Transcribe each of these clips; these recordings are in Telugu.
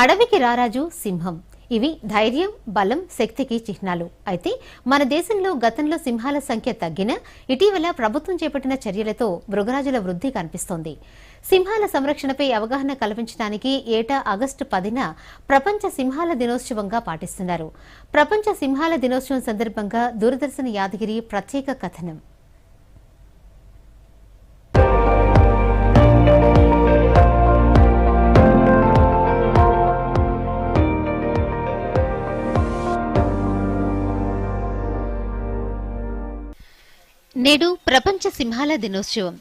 అడవికి రారాజు సింహం. ఇవి ధైర్యం బలం శక్తికి చిహ్నాలు. అయితే మన దేశంలో గతంలో సింహాల సంఖ్య తగ్గిన ఇటీవల ప్రభుత్వం చేపట్టిన చర్యలతో మృగరాజుల వృద్ధి కనిపిస్తోంది. సింహాల సంరక్షణపై అవగాహన కల్పించడానికి ఏటా ఆగస్టు పదిన ప్రపంచ సింహాల దినోత్సవంగా పాటిస్తున్నారు. ప్రపంచ సింహాల దినోత్సవం సందర్భంగా దూరదర్శన్ యాదగిరి ప్రత్యేక కథనం. నేడు ప్రపంచ సింహాల దినోత్సవం.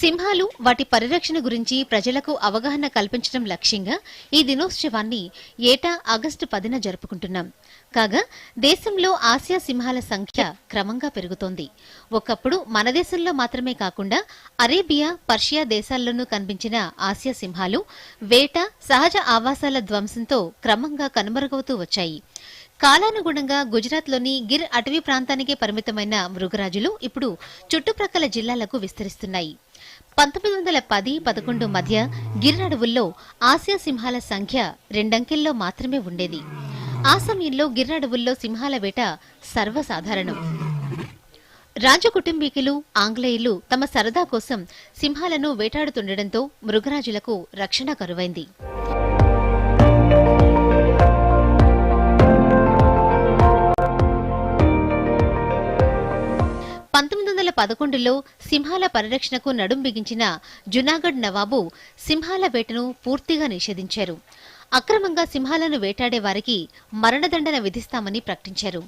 సింహాలు వాటి పరిరక్షణ గురించి ప్రజలకు అవగాహన కల్పించడం లక్ష్యంగా ఈ దినోత్సవాన్ని ఏటా ఆగస్టు పదిన జరుపుకుంటున్నాం. కాగా దేశంలో ఆసియా సింహాల సంఖ్య క్రమంగా పెరుగుతోంది. ఒకప్పుడు మన దేశంలో మాత్రమే కాకుండా అరేబియా పర్షియా దేశాల్లోనూ కనిపించిన ఆసియా సింహాలు వేట సహజ ఆవాసాల ధ్వంసంతో క్రమంగా కనుమరుగవుతూ వచ్చాయి. కాలానుగుణంగా గుజరాత్లోని గిర్ అటవీ ప్రాంతానికే పరిమితమైన మృగరాజులు ఇప్పుడు చుట్టుప్రక్కల జిల్లాలకు విస్తరిస్తున్నాయి. పంతొమ్మిది వందల పది పదకొండు మధ్య గిర్ అడవుల్లో ఆసియా సింహాల సంఖ్య రెండంకెల్లో మాత్రమే ఉండేది. ఆ సమయంలో గిర్ అడవుల్లో సింహాల వేట సర్వసాధారణం. రాజకుటుంబీకులు ఆంగ్లేయులు తమ సరదా కోసం సింహాలను వేటాడుతుండటంతో మృగరాజులకు రక్షణ కరువైంది. పదకొండులో సింహాల పరిరక్షణకు నడుం బిగించిన జునాగఢ్ నవాబు సింహాల వేటను పూర్తిగా నిషేధించారు. అక్రమంగా సింహాలను వేటాడే వారికి మరణదండన విధిస్తామని ప్రకటించారు.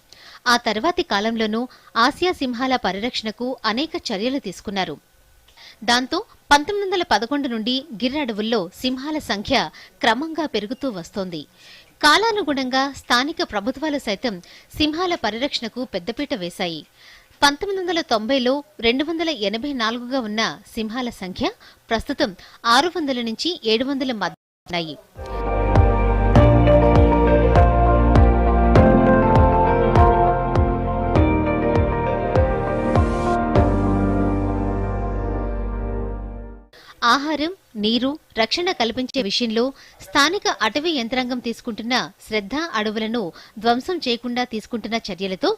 ఆ తర్వాతి కాలంలోనూ ఆసియా సింహాల పరిరక్షణకు అనేక చర్యలు తీసుకున్నారు. దాంతో పంతొమ్మిది వందల పదకొండు నుండి గిర్ అడవుల్లో సింహాల సంఖ్య క్రమంగా పెరుగుతూ వస్తోంది. కాలానుగుణంగా స్థానిక ప్రభుత్వాలు సైతం సింహాల పరిరక్షణకు పెద్దపీట వేశాయి. పంతొమ్మిది వందల తొంభైలో రెండు వందల ఎనభై నాలుగుగా ఉన్న సింహాల సంఖ్య ప్రస్తుతం ఆరు వందల నుంచి ఏడు వందల మధ్య ఉన్నాయి. ఆహారం నీరు రక్షణ కల్పించే విషయంలో స్థానిక అటవీ యంత్రాంగం తీసుకుంటున్న శ్రద్ధ అడవులను ధ్వంసం చేయకుండా తీసుకుంటున్న చర్యలతో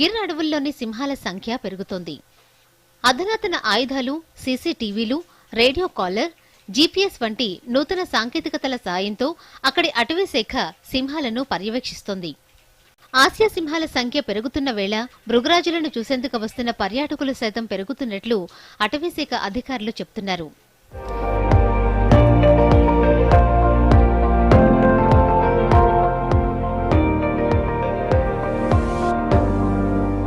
గిర్ అడవుల్లోని సింహాల సంఖ్య పెరుగుతోంది. అధునాతన ఆయుధాలు సీసీటీవీలు రేడియో కాలర్ జీపీఎస్ వంటి నూతన సాంకేతికతల సాయంతో అక్కడి అటవీ శాఖ సింహాలను పర్యవేక్షిస్తోంది. ఆసియా సింహాల సంఖ్య పెరుగుతున్న వేళ మృగరాజులను చూసేందుకు వస్తున్న పర్యాటకులు సైతం పెరుగుతున్నట్లు అటవీశాఖ అధికారులు చెబుతున్నారు